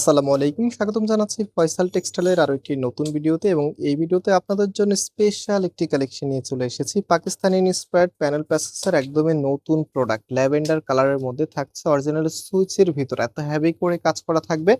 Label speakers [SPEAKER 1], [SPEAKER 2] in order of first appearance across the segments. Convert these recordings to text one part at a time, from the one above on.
[SPEAKER 1] আসসালামু আলাইকুম, স্বাগতম জানাচ্ছি ফয়সাল টেক্সটাইলের আরও একটি নতুন ভিডিওতে এবং এই ভিডিওতে আপনাদের জন্য স্পেশাল একটি কালেকশন নিয়ে চলে এসেছি। পাকিস্তানি ইন্সপায়ার্ড প্যানেল প্যাসেসের একদমই নতুন প্রোডাক্ট, ল্যাভেন্ডার কালারের মধ্যে থাকছে অরিজিনাল সুইচের ভিতর। এত হ্যাভি করে কাজ করা থাকবে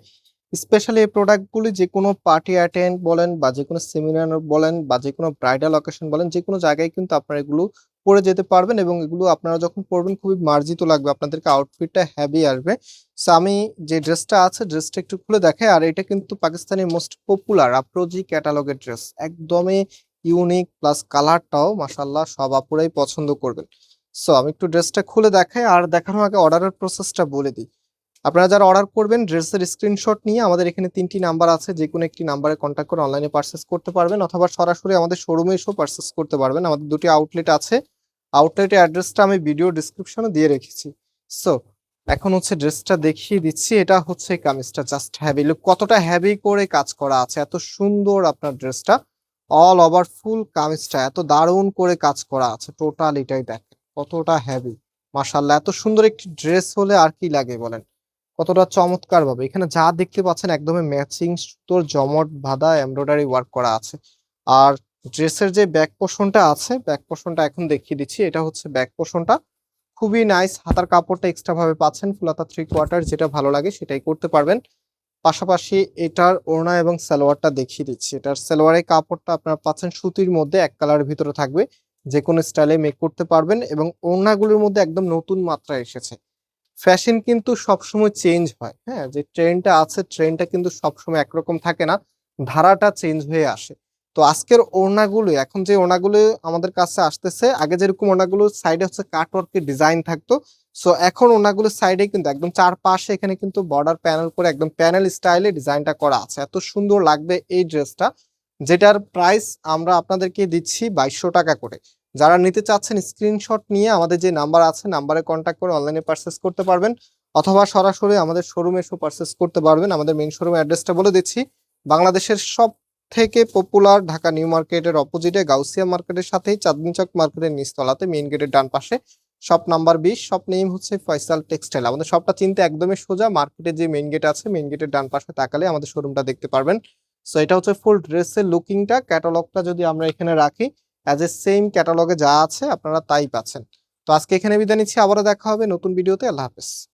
[SPEAKER 1] স্পেশালি এই প্রোডাক্টগুলি যে কোনো পার্টি অ্যাটেন্ড বলেন বা যে কোনো সেমিনার বলেন বা যে কোনো ব্রাইডাল অকেশন বলেন, যে কোনো জায়গায় কিন্তু আপনারা এগুলো পরে যেতে পারবেন এবং এগুলো আপনারা যখন পরবেন খুবই মার্জিত লাগবে, আপনাদেরকে আউটফিটটা হ্যাভি আসবে। সো আমি যে ড্রেসটা আছে ড্রেসটা একটু খুলে দেখাই, আর এটা কিন্তু পাকিস্তানের মোস্ট পপুলার আপ্রোজি ক্যাটালগের ড্রেস একদমই ইউনিক প্লাস কালারটাও মাসাল্লাহ সব আপুরাই পছন্দ করবেন। সো আমি একটু ড্রেসটা খুলে দেখাই, আর দেখানোর আগে অর্ডারের প্রসেসটা বলে দিই। আপনারা যারা অর্ডার করবেন ড্রেসের স্ক্রিনশট নিয়ে আমাদের এখানে তিনটি নাম্বার আছে, যে কোনো একটি নাম্বারে কন্ট্যাক্ট করে অনলাইনে পারচেস করতে পারবেন, অথবা সরাসরি আমাদের শোরুমে এসেও পারচেস করতে পারবেন। আমাদের দুটি আউটলেট আছে। আউটলেটের অ্যাড্রেসটা আমি ভিডিও ডিসক্রিপশনে দিয়ে রেখেছি। সো এখন হচ্ছে ড্রেসটা দেখিয়ে দিচ্ছি। এটা হচ্ছে কামিজটা জাস্ট হ্যাভি লুক কতটা হ্যাভি করে কাজ করা আছে, এত সুন্দর আপনার ড্রেসটা অল ওভার ফুল কামিজটা, এত দারুণ করে কাজ করা আছে টোটাল এটাই দেখেন, কতটা হ্যাভি মাশাল্লাহ এত সুন্দর একটি ড্রেস হলে আর কি লাগে বলেন? কতটা চমৎকার ভাবে এখানে যা দেখতে পাচ্ছেন একদমই ম্যাচিং সুতোর জমট বাঁধা এমব্রয়ডারি ওয়ার্ক করা আছে। আর ড্রেসের যে ব্যাক পোর্শনটা আছে ব্যাক পোর্শনটা এখন দেখিয়ে দিচ্ছি। এটা হচ্ছে ব্যাক পোর্শনটা খুবই নাইস হাতার কাপড়টা এক্সট্রা ভাবে পাচ্ছেন ফুলাতা থ্রি কোয়ার্টার যেটা ভালো লাগে সেটাই করতে পারবেন। পাশাপাশি এটার ওড়না এবং সালোয়ারটা দেখিয়ে দিচ্ছি। এটার সালোয়ারের কাপড়টা আপনারা পাচ্ছেন সুতির মধ্যে, এক কালারের ভিতরে থাকবে। যে কোনো স্টাইলে মেক করতে পারবেন এবং ওড়নাগুলোর মধ্যে একদম নতুন মাত্রা এসেছে। ফ্যাশন কিন্তু সবসময় চেঞ্জ হয় হ্যাঁ? যে ট্রেনটা আছে ট্রেনটা কিন্তু সবসময় একরকম থাকে না, ধারাটা চেঞ্জ হয়ে আসে। তো আজকের ওড়নাগুলো, এখন যে ওড়নাগুলো আমাদের কাছে আসতেছে, আগে যেরকম ওড়নাগুলো সাইডে হচ্ছে কাটওয়ার্কের ডিজাইন থাকতো সো এখন ওড়নাগুলো সাইডে কিন্তু একদম চারপাশে এখানে কিন্তু বর্ডার প্যানেল করে একদম প্যানেল স্টাইলে ডিজাইনটা করা আছে। এত সুন্দর লাগবে এই ড্রেসটা যেটার প্রাইস আমরা আপনাদেরকে দিচ্ছি বাইশশো টাকা করে। যারা নিতে চাচ্ছেন স্ক্রিনশট নিয়ে আমাদের যে নাম্বার আছে নাম্বারে কন্ট্যাক্ট করে অনলাইনে পারচেস করতে পারবেন। অথবা সরাসরি আমাদের শোরুমে এসে পারচেস করতে পারবেন। আমাদের মেইন শোরুমের অ্যাড্রেসটা বলে দিচ্ছি। বাংলাদেশের সব থেকে পপুলার ঢাকা নিউ মার্কেটের অপোজিটে গাউসিয়া মার্কেটের সাথেই চাঁদনি চক মার্কেটের নিচতলাতে মেইন গেটের ডান পাশে। শপ নাম্বার বিশ শপ নেম হচ্ছে ফয়সাল টেক্সটাইল আমাদের শপটা চিনতে একদমই সোজা। মার্কেটের যে মেইন গেট আছে মেইন গেটের ডান পাশে তাকালে আমাদের শোরুমটা দেখতে পারবেন। সো এটা হচ্ছে ফুল ড্রেসের লুকিংটা ক্যাটালগটা যদি আমরা এখানে রাখি অ্যাজ এ সেম ক্যাটালগে যা আছে আপনারা তাই পাচ্ছেন। তো আজকে এখানে বিদায় নিচ্ছি, আবারও দেখা হবে নতুন ভিডিওতে আল্লাহ হাফেজ।